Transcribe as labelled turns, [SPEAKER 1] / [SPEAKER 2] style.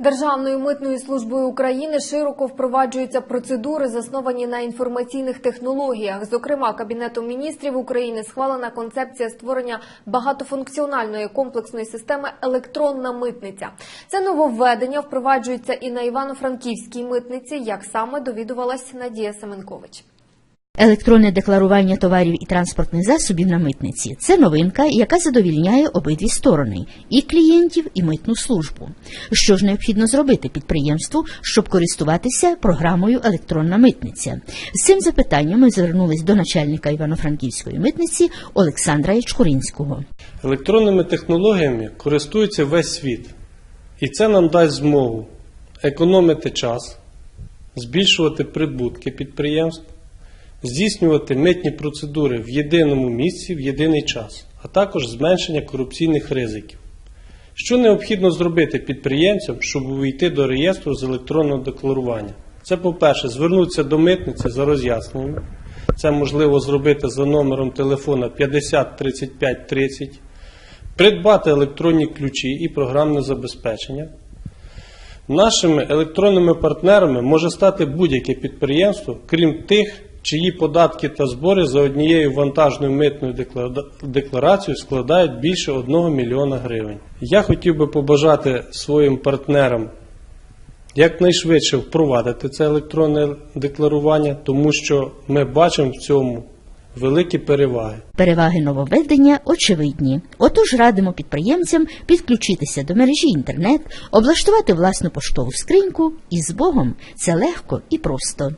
[SPEAKER 1] Державною митною службою України широко впроваджуються процедури, засновані на інформаційних технологіях. Зокрема, Кабінетом міністрів України схвалена концепція створення багатофункціональної комплексної системи електронна митниця. Це нововведення впроваджується і на Івано-Франківській митниці. Як саме довідувалась Надія Семенкович.
[SPEAKER 2] Електронне декларування товарів і транспортних засобів на митниці це новинка, яка задовільняє обидві сторони і клієнтів, і митну службу. Що ж необхідно зробити підприємству, щоб користуватися програмою Електронна митниця? З цим запитанням ми звернулись до начальника Івано-Франківської митниці Олександра Ячкуринського.
[SPEAKER 3] Електронними технологіями користується весь світ, і це нам дасть змогу економити час, збільшувати прибутки підприємств, здійснювати митні процедури в єдиному місці в єдиний час, а також зменшення корупційних ризиків. Що необхідно зробити підприємцям, щоб увійти до реєстру з електронного декларування? Це, по-перше, звернутися до митниці за роз'ясненнями. Це можливо зробити за номером телефона 50 35 30, придбати електронні ключі і програмне забезпечення. Нашими електронними партнерами може стати будь-яке підприємство, крім тих, чиї податки та збори за однією вантажною митною деклара- декларацією складають більше 1 мільйона гривень. Я хотів би побажати своїм партнерам якнайшвидше впровадити це електронне декларування, тому що ми бачимо в цьому великі переваги.
[SPEAKER 2] Переваги нововведення очевидні. Отож радимо підприємцям підключитися до мережі інтернет, облаштувати власну поштову скриньку і з Богом це легко і просто.